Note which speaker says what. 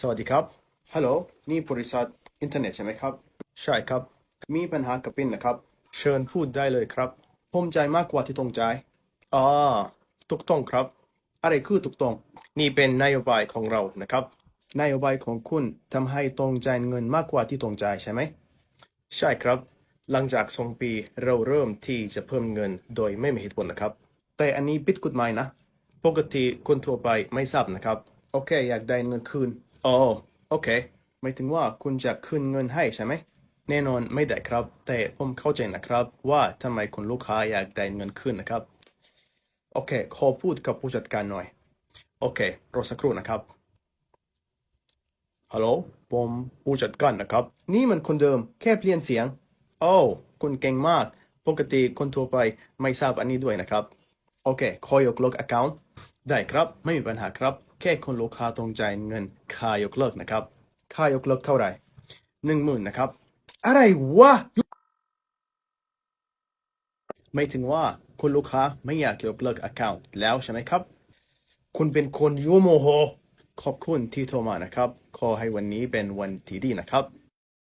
Speaker 1: สวัสดีครับ ฮัลโหล นี่บริษัทอินเทอร์เน็ตใช่ไหมครับ ใช่ครับ มีปัญหากับปินนะครับ เชิญพูดได้เลยครับผมใจายมากกว่าที่ต้องจ่ายอ่าถูกต้องครับ อะไรคือถูกต้อง นี่เป็นนโยบายของเรานะครับ นโยบายของคุณทำให้ต้องจ่ายเงินมากกว่าที่ต้องจ่ายใช่ไหม ใช่ครับ หลังจากสองปีเราเริ่มที่จะเพิ่มเงินโดยไม่มีเหตุผลนะครับ แต่อันนี้ผิดกฎหมายนะ ปกติคนทั่วไปไม่ทราบนะครับ โอเค อยากได้เงินคืน อ๋อโอเคหมายถึงว่าคุณจะคืนเงินให้ใช่ไหม แน่นอนไม่ได้ครับ แต่ผมเข้าใจนะครับ ว่าทำไมคุณลูกค้าอยากได้เงินคืนนะครับ โอเค ขอพูดกับผู้จัดการหน่อย โอเครอสักครู่นะครับ ฮัลโหล ผมผู้จัดการนะครับ นี่มันคนเดิมแค่เปลี่ยนเสียง โอ้คุณเก่งมาก ปกติคนทั่วไปไม่ทราบอันนี้ด้วยนะครับ โอเค ขอยกเลิก account ได้ครับ ไม่มีปัญหาครับแค่คนลูกค้าต้องจ่ายเงินค่ายกเลิกนะครับ ค่ายกเลิกเท่าไหร่หนึ่งหมื่นนะครับ อะไรวะไม่ถึงว่าคุณลูกค้าไม่อยากยกเลิก account แล้วใช่ไหมครับ คุณเป็นคนยั่วโมโห ขอบคุณที่โทรมานะครับ ขอให้วันนี้เป็นวันที่ดีนะครับ